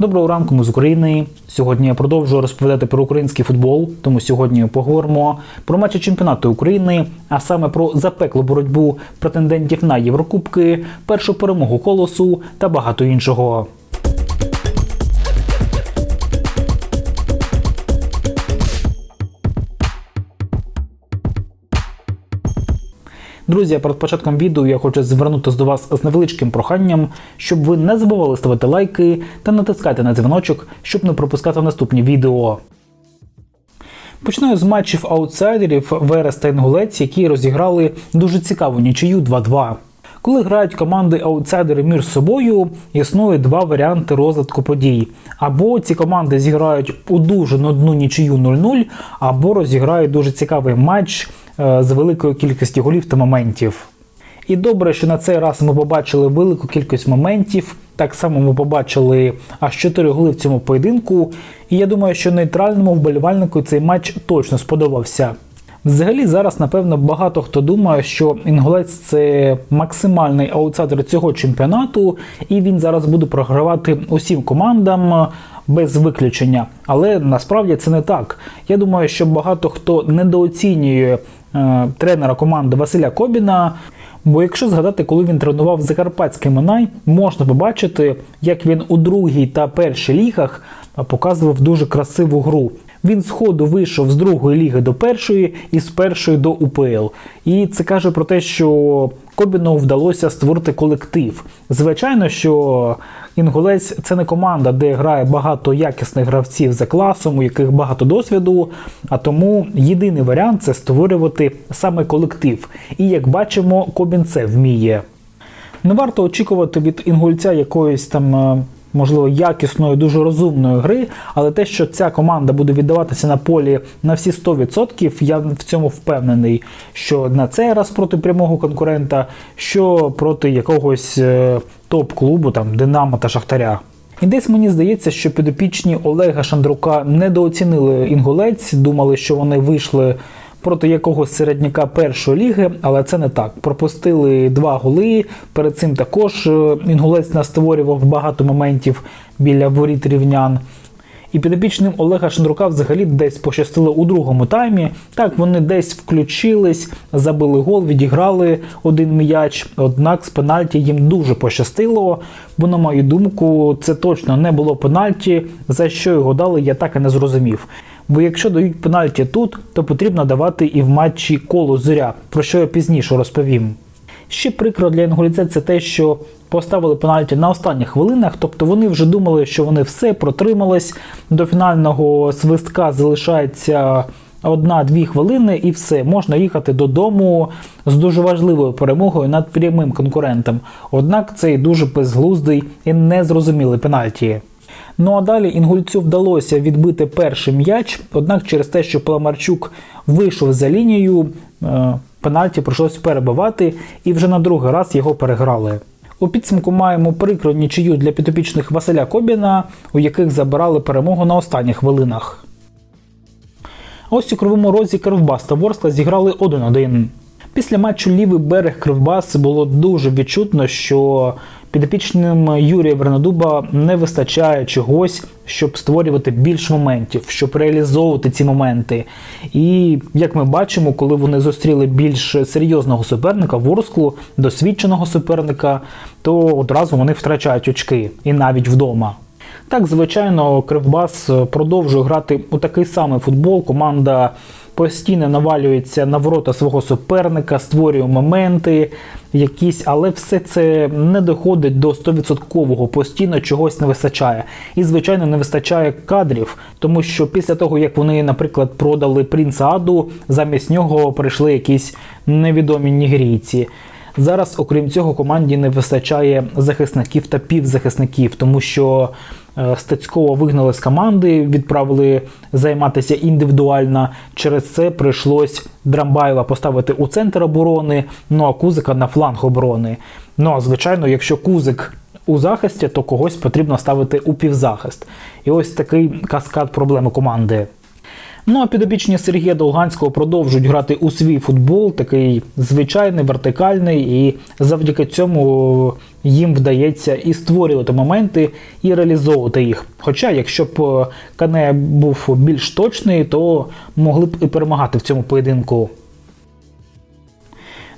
Доброго ранку, ми з України. Сьогодні я продовжую розповідати про український футбол. Тому сьогодні поговоримо про матчі чемпіонату України, а саме про запеклу боротьбу претендентів на Єврокубки, першу перемогу колосу та багато іншого. Друзі, перед початком відео я хочу звернутися до вас з невеличким проханням, щоб ви не забували ставити лайки та натискати на дзвіночок, щоб не пропускати наступні відео. Починаю з матчів аутсайдерів Верес та Інгулець, які розіграли дуже цікаву нічию 2-2. Коли грають команди аутсайдери між собою, існує два варіанти розвитку подій. Або ці команди зіграють у дуже нудну нічию 0-0, або розіграють дуже цікавий матч з великою кількістю голів та моментів. І добре, що на цей раз ми побачили велику кількість моментів. Так само ми побачили аж 4 голи в цьому поєдинку. І я думаю, що нейтральному вболівальнику цей матч точно сподобався. Взагалі, зараз, напевно, багато хто думає, що інгулець це максимальний аутсайдер цього чемпіонату, і він зараз буде програвати усім командам без виключення. Але насправді це не так. Я думаю, що багато хто недооцінює е, тренера команди Василя Кобіна. Бо якщо згадати, коли він тренував Закарпатський Минай, можна побачити, як він у другій та першій лігах показував дуже красиву гру. Він з вийшов з другої ліги до першої і з першої до УПЛ. І це каже про те, що Кобіну вдалося створити колектив. Звичайно, що Інгулець це не команда, де грає багато якісних гравців за класом, у яких багато досвіду. А тому єдиний варіант це створювати саме колектив. І як бачимо, Кобін це вміє. Не варто очікувати від інгульця якоїсь там. Можливо, якісної, дуже розумної гри, але те, що ця команда буде віддаватися на полі на всі 100%, я в цьому впевнений, що на цей раз проти прямого конкурента, що проти якогось е, топ-клубу, там Динамо та Шахтаря. І десь мені здається, що підопічні Олега Шандрука недооцінили інгулець, думали, що вони вийшли проти якогось середняка першої ліги, але це не так. Пропустили два голи. Перед цим також е, інгулець настворював багато моментів біля воріт рівнян. І підопічним Олега Шандрука взагалі десь пощастило у другому таймі. Так, вони десь включились, забили гол, відіграли один м'яч. Однак з пенальті їм дуже пощастило. Бо, на мою думку, це точно не було пенальті. За що його дали, я так і не зрозумів. Бо якщо дають пенальті тут, то потрібно давати і в матчі коло зоря, про що я пізніше розповім. Ще прикро для інгуліця це те, що поставили пенальті на останніх хвилинах, тобто вони вже думали, що вони все протримались. До фінального свистка залишається одна-дві хвилини, і все, можна їхати додому з дуже важливою перемогою над прямим конкурентом. Однак цей дуже безглуздий і незрозумілий пенальті. Ну а далі інгульцю вдалося відбити перший м'яч, однак через те, що Паламарчук вийшов за лінію, е, пенальті прийшлось перебивати, і вже на другий раз його переграли. У підсумку маємо прикру нічию для підопічних Василя Кобіна, у яких забирали перемогу на останніх хвилинах. Ось у кривому розі Кривбас та Ворскла зіграли 1-1. Після матчу лівий берег Кривбас було дуже відчутно, що підопічним Юрія Вернодуба не вистачає чогось, щоб створювати більш моментів, щоб реалізовувати ці моменти. І як ми бачимо, коли вони зустріли більш серйозного суперника, Ворсклу, досвідченого суперника, то одразу вони втрачають очки і навіть вдома. Так, звичайно, Кривбас продовжує грати у такий самий футбол. Команда постійно навалюється на ворота свого суперника, створює моменти якісь, але все це не доходить до 100% постійно чогось не вистачає. І, звичайно, не вистачає кадрів, тому що після того, як вони, наприклад, продали принца Аду, замість нього прийшли якісь невідомі нігерійці. Зараз, окрім цього, команді не вистачає захисників та півзахисників, тому що е, Стецького вигнали з команди, відправили займатися індивідуально. Через це прийшлось Драмбайла поставити у центр оборони, ну а Кузика на фланг оборони. Ну а звичайно, якщо Кузик у захисті, то когось потрібно ставити у півзахист. І ось такий каскад проблеми команди. Ну а підопічні Сергія Долганського продовжують грати у свій футбол, такий звичайний, вертикальний, і завдяки цьому їм вдається і створювати моменти, і реалізовувати їх. Хоча, якщо б е, Кане був більш точний, то могли б і перемагати в цьому поєдинку.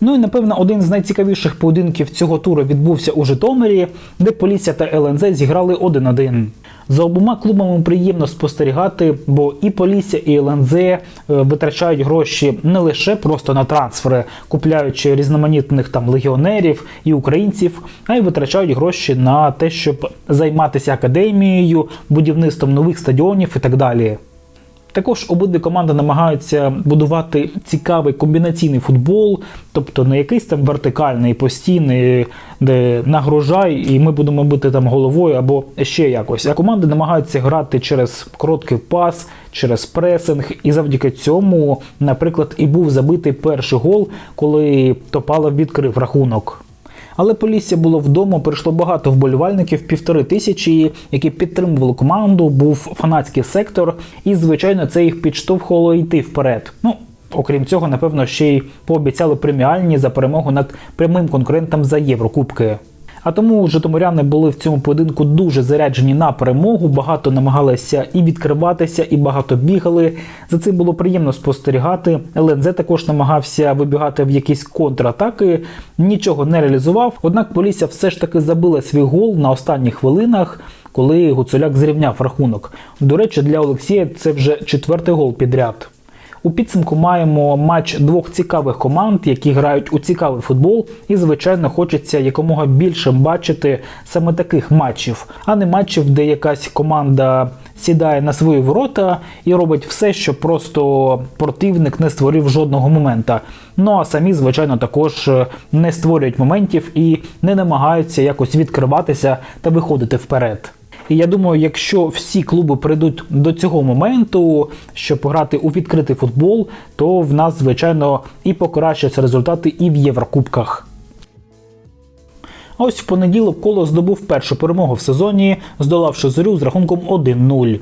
Ну і напевно один з найцікавіших поєдинків цього туру відбувся у Житомирі, де Полісся та ЛНЗ зіграли 1-1. За обома клубами приємно спостерігати, бо і Полісся, і ЛНЗ е, витрачають гроші не лише просто на трансфери, купляючи різноманітних там легіонерів і українців, а й витрачають гроші на те, щоб займатися академією, будівництвом нових стадіонів і так далі. Також обидві команди намагаються будувати цікавий комбінаційний футбол, тобто не якийсь там вертикальний постійний, де нагружай, і ми будемо бити там головою або ще якось. А команди намагаються грати через короткий пас, через пресинг, і завдяки цьому, наприклад, і був забитий перший гол, коли Топалов відкрив рахунок. Але Полісся було вдома, прийшло багато вболівальників, півтори тисячі, які підтримували команду, був фанатський сектор, і, звичайно, це їх підштовхувало йти вперед. Ну, окрім цього, напевно, ще й пообіцяли преміальні за перемогу над прямим конкурентом за Єврокубки. А тому Житомиряни були в цьому поєдинку дуже заряджені на перемогу, багато намагалися і відкриватися, і багато бігали. За цим було приємно спостерігати. ЛНЗ також намагався вибігати в якісь контратаки, нічого не реалізував. Однак Полісся все ж таки забила свій гол на останніх хвилинах, коли Гуцуляк зрівняв рахунок. До речі, для Олексія це вже четвертий гол підряд. У підсумку маємо матч двох цікавих команд, які грають у цікавий футбол, і звичайно хочеться якомога більше бачити саме таких матчів, а не матчів, де якась команда сідає на свої ворота і робить все, щоб просто противник не створив жодного момента. Ну а самі, звичайно, також не створюють моментів і не намагаються якось відкриватися та виходити вперед. І я думаю, якщо всі клуби прийдуть до цього моменту, щоб грати у відкритий футбол, то в нас, звичайно, і покращаться результати і в Єврокубках. Ось в понеділок коло здобув першу перемогу в сезоні, здолавши зорю з рахунком 1-0.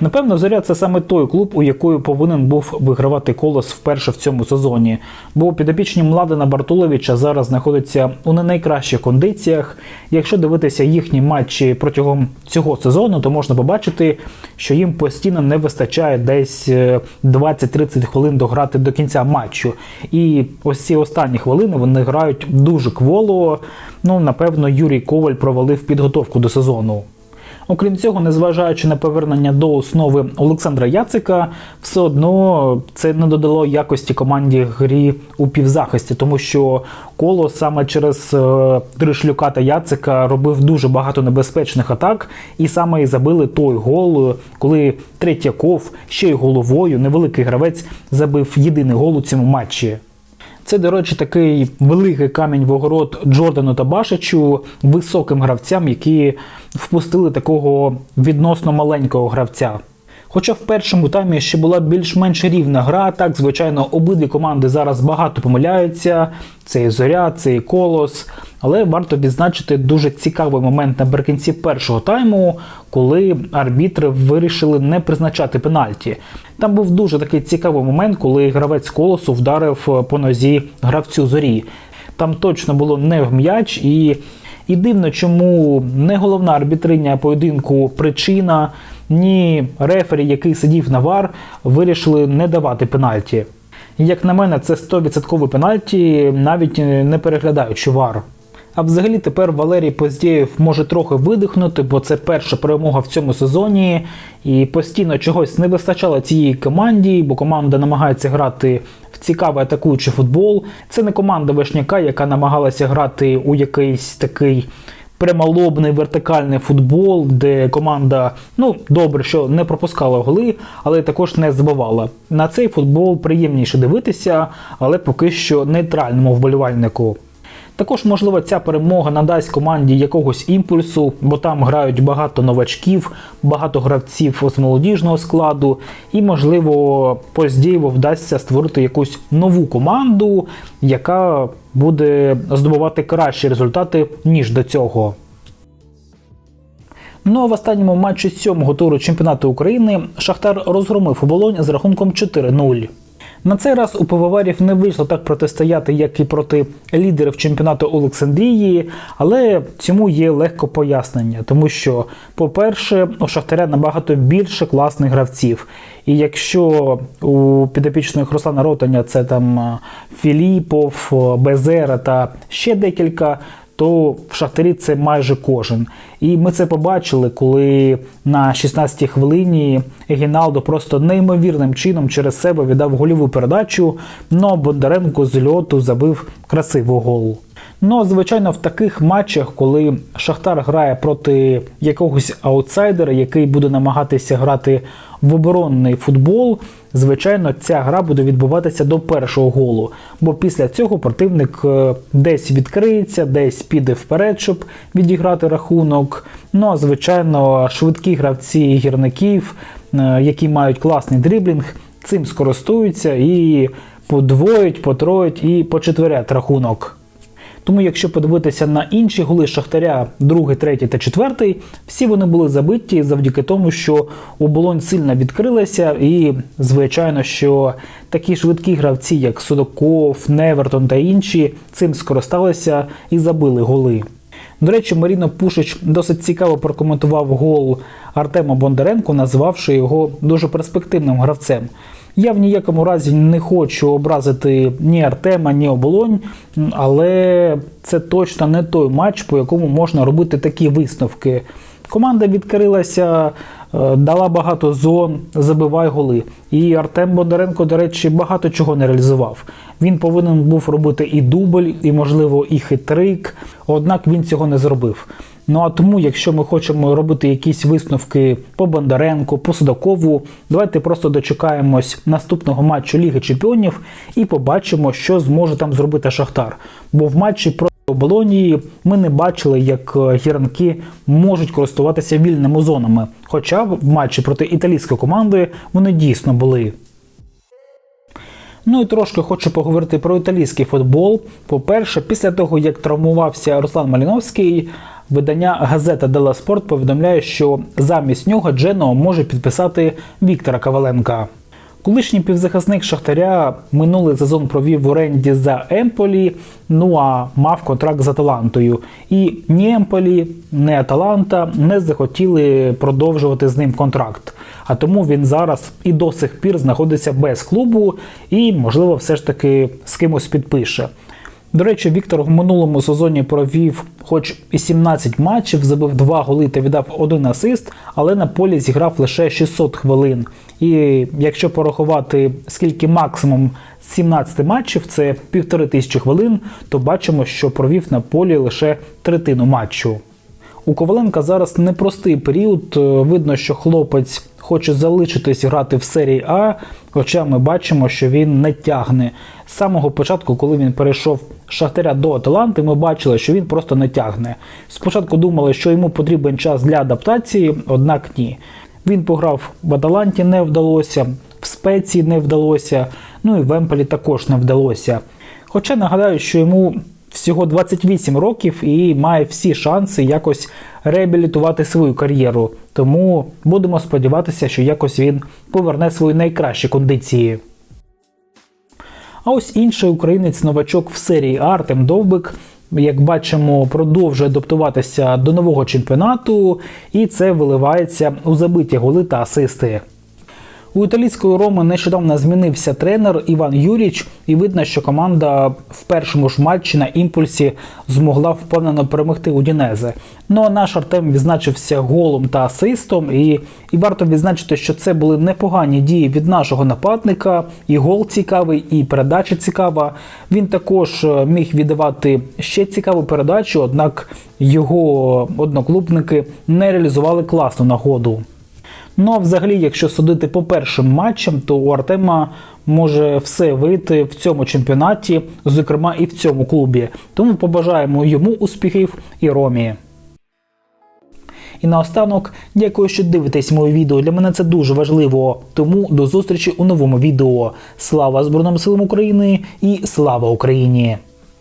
Напевно, зоря це саме той клуб, у якої повинен був вигравати колос вперше в цьому сезоні. Бо підопічні Младена Бартуловича зараз знаходяться у не найкращих кондиціях. Якщо дивитися їхні матчі протягом цього сезону, то можна побачити, що їм постійно не вистачає десь 20-30 е, хвилин дограти до кінця матчу. І ось ці останні хвилини вони грають дуже кволо. Ну, напевно, Юрій Коваль провалив підготовку до сезону. Окрім цього, незважаючи на повернення до основи Олександра Яцика, все одно це не додало якості команді грі у півзахисті, тому що коло саме через е, Дришлюка та Яцика робив дуже багато небезпечних атак, і саме і забили той гол, коли Третьяков ще й головою невеликий гравець забив єдиний гол у цьому матчі. Це, до речі, такий великий камінь в огород Джордану та Башичу, високим гравцям, які впустили такого відносно маленького гравця. Хоча в першому таймі ще була більш-менш рівна гра, так, звичайно, обидві команди зараз багато помиляються. Це і зоря, це і колос. Але варто відзначити дуже цікавий момент наприкінці першого тайму, коли арбітри вирішили не призначати пенальті. Там був дуже такий цікавий момент, коли гравець колосу вдарив по нозі гравцю зорі. Там точно було не в м'яч і. І дивно, чому не головна арбітриня поєдинку причина, ні рефері, який сидів на вар, вирішили не давати пенальті. Як на мене, це 100% пенальті, навіть не переглядаючи вар. А взагалі тепер Валерій Поздєєв може трохи видихнути, бо це перша перемога в цьому сезоні, і постійно чогось не вистачало цієї команді, бо команда намагається грати в цікавий атакуючий футбол. Це не команда Вишняка, яка намагалася грати у якийсь такий. Прямолобний вертикальний футбол, де команда ну добре, що не пропускала голи, але також не збивала. На цей футбол приємніше дивитися, але поки що нейтральному вболівальнику. Також, можливо, ця перемога надасть команді якогось імпульсу, бо там грають багато новачків, багато гравців з молодіжного складу, і, можливо, Поздієво вдасться створити якусь нову команду, яка буде здобувати кращі результати, ніж до цього. Ну а в останньому матчі сьомого туру чемпіонату України Шахтар розгромив оболонь з рахунком 4-0. На цей раз у пивоварів не вийшло так протистояти, як і проти лідерів чемпіонату Олександрії, але цьому є легко пояснення, тому що, по-перше, у Шахтаря набагато більше класних гравців. І якщо у підопічних Руслана Ротаня це там е, Філіпов, е, Безера та ще декілька, то в Шахтарі це майже кожен. І ми це побачили, коли на 16-й хвилині Гіналдо просто неймовірним чином через себе віддав гольову передачу, но Бондаренко з льоту забив красивий гол. Ну, звичайно, в таких матчах, коли Шахтар грає проти якогось аутсайдера, який буде намагатися грати в оборонний футбол, звичайно, ця гра буде відбуватися до першого голу. Бо після цього противник е, десь відкриється, десь піде вперед, щоб відіграти рахунок. Ну а звичайно, швидкі гравці гірників, е, які мають класний дріблінг, цим скористуються і подвоють, потроють і почетверять рахунок. Тому, якщо подивитися на інші голи Шахтаря, другий, третій та четвертий, всі вони були забиті завдяки тому, що оболонь сильно відкрилася, і звичайно, що такі швидкі гравці, як Судаков, Невертон та інші, цим скористалися і забили голи. До речі, Маріно Пушич досить цікаво прокоментував гол Артема Бондаренко, назвавши його дуже перспективним гравцем. Я в ніякому разі не хочу образити ні Артема, ні оболонь, але це точно не той матч, по якому можна робити такі висновки. Команда відкрилася, е, дала багато зон, забивай голи. І Артем Бондаренко, до речі, багато чого не реалізував. Він повинен був робити і дубль, і, можливо, і хитрик, однак він цього не зробив. Ну а тому, якщо ми хочемо робити якісь висновки по Бондаренку, по Судакову, давайте просто дочекаємось наступного матчу Ліги Чемпіонів і побачимо, що зможе там зробити Шахтар. Бо в матчі проти Оболонії ми не бачили, як е, гіранки можуть користуватися вільними зонами. Хоча в матчі проти італійської команди вони дійсно були. Ну і трошки хочу поговорити про італійський футбол. По-перше, після того, як травмувався Руслан Маліновський, видання газета Дела Спорт повідомляє, що замість нього Джено може підписати Віктора Коваленка. Колишній півзахисник Шахтаря минулий сезон провів в оренді за Емполі, ну а мав контракт з Аталантою. І ні Емполі, ні Аталанта не захотіли продовжувати з ним контракт. А тому він зараз і до сих пір знаходиться без клубу і, можливо, все ж таки з кимось підпише. До речі, Віктор в минулому сезоні провів хоч і 17 матчів, забив 2 голи та віддав один асист, але на полі зіграв лише 600 хвилин. І якщо порахувати скільки максимум 17 матчів, це півтори тисячі хвилин, то бачимо, що провів на полі лише третину матчу. У Коваленка зараз непростий період. Е, видно, що хлопець хоче залишитись грати в серії А, хоча ми бачимо, що він не тягне. З самого початку, коли він перейшов Шахтаря до Аталанти, ми бачили, що він просто не тягне. Спочатку думали, що йому потрібен час для адаптації, однак ні. Він пограв в Аталанті, не вдалося, в спеції не вдалося, ну і в Емполі також не вдалося. Хоча нагадаю, що йому всього 28 років і має всі шанси якось реабілітувати свою кар'єру. Тому будемо сподіватися, що якось він поверне свої найкращі кондиції. А ось інший українець-новачок в серії Артем Довбик, як бачимо, продовжує адаптуватися до нового чемпіонату, і це виливається у забиті голи та асисти. У італійської роми нещодавно змінився тренер Іван Юріч, і видно, що команда в першому ж матчі на імпульсі змогла впевнено перемогти Удінезе. Ну а наш Артем відзначився голом та асистом, і, і варто відзначити, що це були непогані дії від нашого нападника. І гол цікавий, і передача цікава. Він також е, міг віддавати ще цікаву передачу, однак його одноклубники не реалізували класну нагоду. Ну а взагалі, якщо судити по першим матчам, то у Артема може все вийти в цьому чемпіонаті, зокрема і в цьому клубі. Тому побажаємо йому успіхів і Ромі. І наостанок, дякую, що дивитесь моє відео. Для мене це дуже важливо. Тому до зустрічі у новому відео. Слава Збройним силам України і слава Україні!